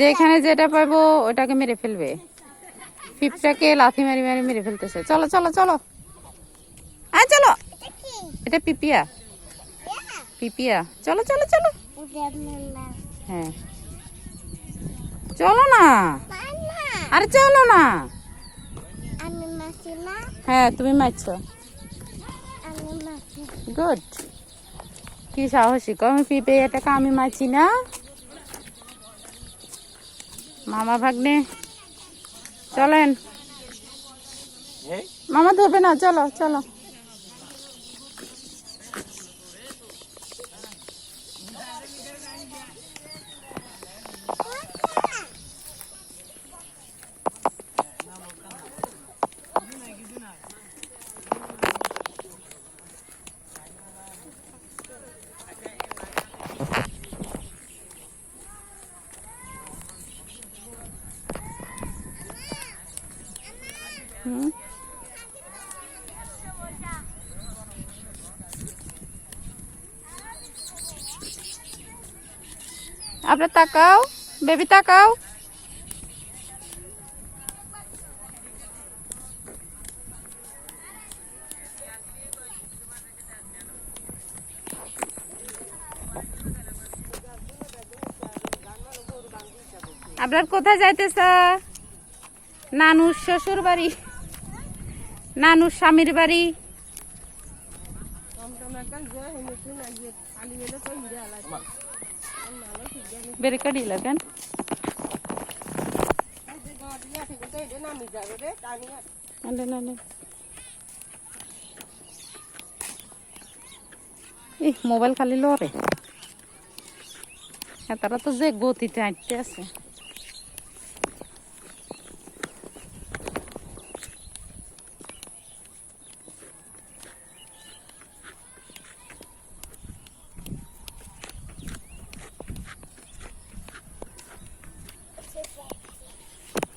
যেখানে যেটা পাবো ওটাকে মেরে ফেলবে। ফিপটাকে লাথি মারি মারি মেরে ফেলতেছে। চলো চলো চলো। আয় চলো। এটা পিপিয়া। পিপিয়া। চলো চলো চলো। হ্যাঁ। চলো না। আরে চলো না। হ্যাঁ তুমি মারছো। গুড। কি সাহসী। কম পিপে এটাকে আমি মারছি না। মামা ভাগ্নে চলেন। মামা ধরবে না চলো চলো। হুম আপনার তাকাও বেবি তাকাও আপনার কোথায় যাইতেছ? নানুর শ্বশুর বাড়ি নানুর স্বামীর বাড়ি। বের করি লাগেন এই মোবাইল খালি লরে তারা তো যে গতিতে হাঁটতে আছে।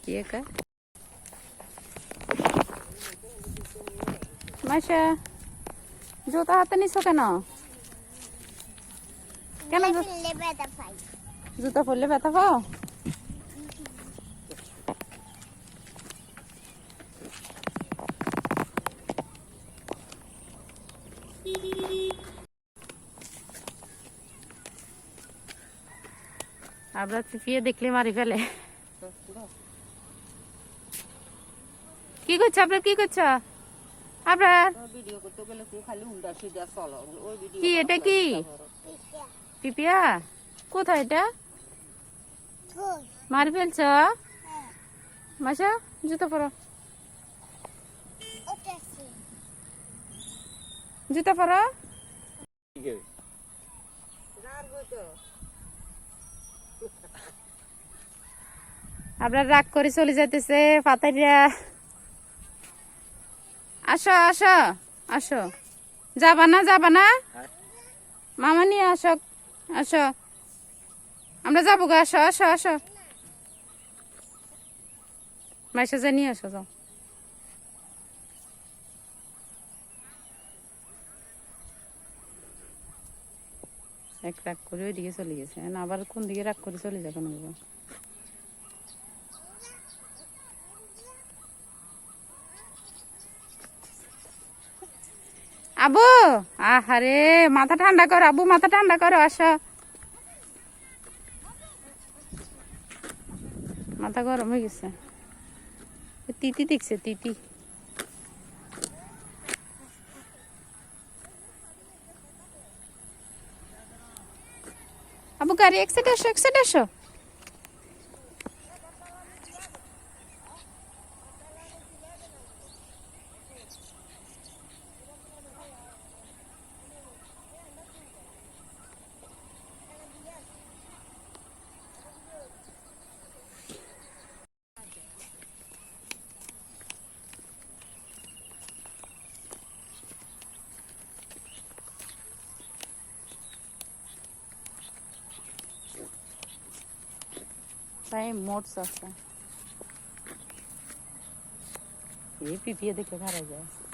কি একা মাসা জুতা হাতে নিছো কেন কেন জু- ফেলে বেদা পাই জুতা পরলে ব্যথা পাও আমরা চিপিয়ে দেখলে মারি ফেলে কি করছ? আপনার কি করছ? আপনার কি এটা কি? পিপিয়া কোথায় এটা? মারি ফেলছ? মাসা জুতো পরো। জুতো পরো। আপনার রাগ করে চলে যাইতেছে পাতারিয়া আসো আসো আসো। যাবা না যাবা না? মামা নিয়ে আসো আসো। আমরা যাব গো, আসো আসো আসো। মাইসা যা নিয়ে আসো, যাও। এক রাগ করে ওইদিকে চলে গেছে। আবার কোন দিকে রাগ করে চলে যাবে না আবু, আহারে, মাথা ঠান্ডা করো, আবু, মাথা ঠান্ডা করো, আসো। মাথা গরম হয়ে গেছে। তিতি দেখছে, তিতি। আবু, গাড়ি এক সাইড আসো এক সাইড আসো। असा आहे है। ये हे पिपी देखील घालायचं आहे